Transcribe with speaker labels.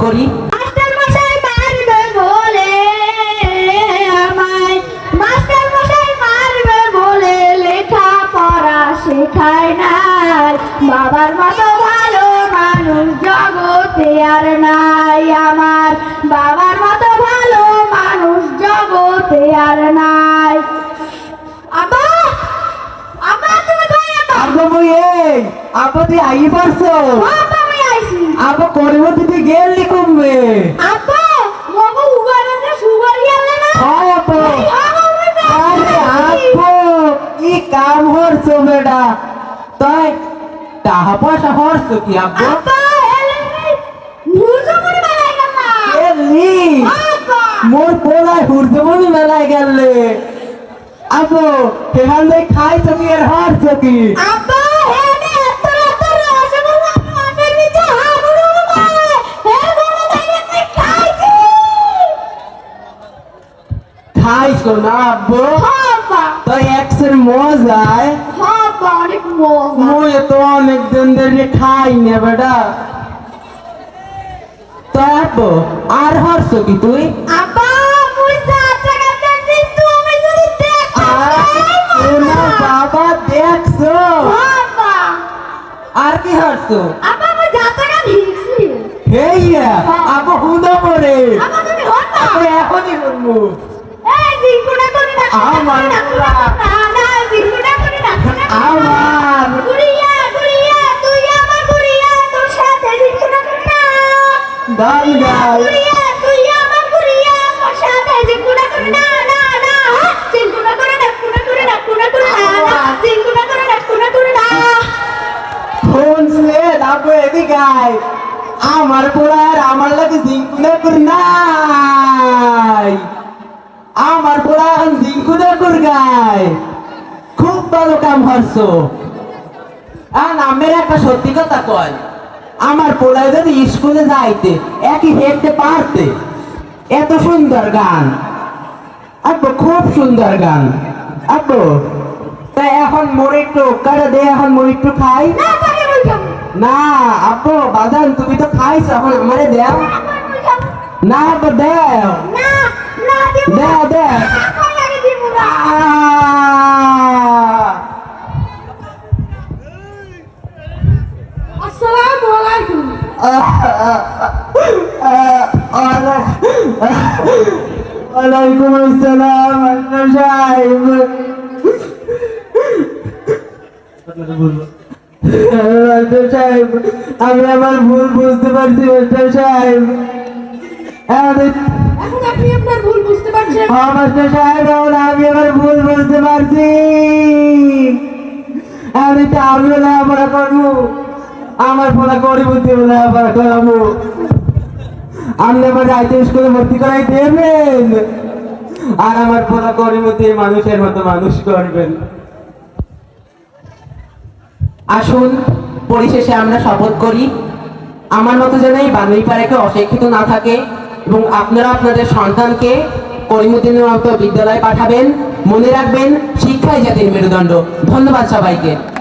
Speaker 1: করি।
Speaker 2: লেখা পড়া শেখায় নাই। বাবার মতো ভালো মানুষ জগতে আর নাই আমার। বাবার মতো ভালো মানুষ জগতে আর নাই।
Speaker 3: তুই আই পারছ?
Speaker 2: আবা আইছি।
Speaker 3: আব্বা করিব
Speaker 2: সুগার ইয়ালে না?
Speaker 3: হয় আব্বা
Speaker 2: এই আবা আমি
Speaker 3: আরে আব্বু কি কাম হরছো বেটা? তাই টাহা পয়সা হরছো কি আব্বু? মোর পোলায় হুরজমনি মেলায় গেলে আব্বু সেখান থেকে খাইছো কি আর হরছো কি?
Speaker 2: আব্বা খাইছো
Speaker 3: না আব্বু
Speaker 2: আব্বা
Speaker 3: তো একসের মজায়
Speaker 2: আব্বা
Speaker 3: মুই তো অনেক দিন ধরে খাই না বেটা তারপর আর হরছো কি তুই
Speaker 2: আব্বা
Speaker 3: না বাবা দেখছ
Speaker 2: আব্বা
Speaker 3: আর কি হরছো
Speaker 2: আব্বা মুই চাচা কাছে ভিড়ছি
Speaker 3: হেইয়া আবো হুদা পরে
Speaker 2: আব্বা তুমি হন না
Speaker 3: এখনই
Speaker 2: না
Speaker 3: আমার আমার
Speaker 2: আমার গুড়িয়া তোর সাথে জিকুনা করি না
Speaker 3: গান গাই
Speaker 2: গুড়িয়া তুই আমার গুড়িয়া তোর সাথে জিকুনা করি না না না জিকুনা করে না কুনা করে না কুনা করে না জিকুনা করে না কুনা করে না
Speaker 3: ফোন সে আবো এদিকে আয় আমার পোড়ার আমার লাগে জিঙ্কুনা কর নাই আমার পোড়া এখন জিঙ্কুনা কর গায় খুব ভালো কাম হরছো। আর আমের একটা সত্যি কথা কয়। আমার পোড়ায় যদি স্কুলে যাইতে একই হেঁটে পারতে এত সুন্দর গান। আব্বু খুব সুন্দর গান। আব্বু তাই এখন মোর একটু কারে দে এখন মোর একটু খাই।
Speaker 2: না
Speaker 3: আব্বু বাদান তুমি তো খাইছ এখন আমারে দেও। না আব্বু দেও।
Speaker 2: না না দিব
Speaker 3: দেও দেও
Speaker 2: এখন লাগে দিব না
Speaker 3: আহ!
Speaker 2: আসসালামু আলাইকুম
Speaker 3: ওয়ালাইকুম আসসালাম আন্না সাহেব। আমি আমার ভুল বুঝতে পারছি মাস্টার সাহেব। আমি
Speaker 2: এখন আপনি আপনার ভুল বুঝতে পারছেন।
Speaker 3: হ্যাঁ মাস্টার সাহেব এখন আমি আমার ভুল বুঝতে পারছি। আমি তো আমিও লেখাপড়া করব আমার বুদ্ধি লেখাপড়া করাবো। আপনি আমার রাইতে স্কুলে ভর্তি করাই দেবেন। আর আমার করি বুদ্ধি মানুষের মতো মানুষ করবেন।
Speaker 1: আসুন, পরিশেষে আমরা শপথ করি। আমার মতো যেন এই বাঙালি পাড়াকে অশিক্ষিত না থাকে এবং আপনারা আপনাদের সন্তানকে করিমুদ্দিনের মতো বিদ্যালয়ে পাঠাবেন। মনে রাখবেন, শিক্ষাই জাতির মেরুদণ্ড। ধন্যবাদ সবাইকে।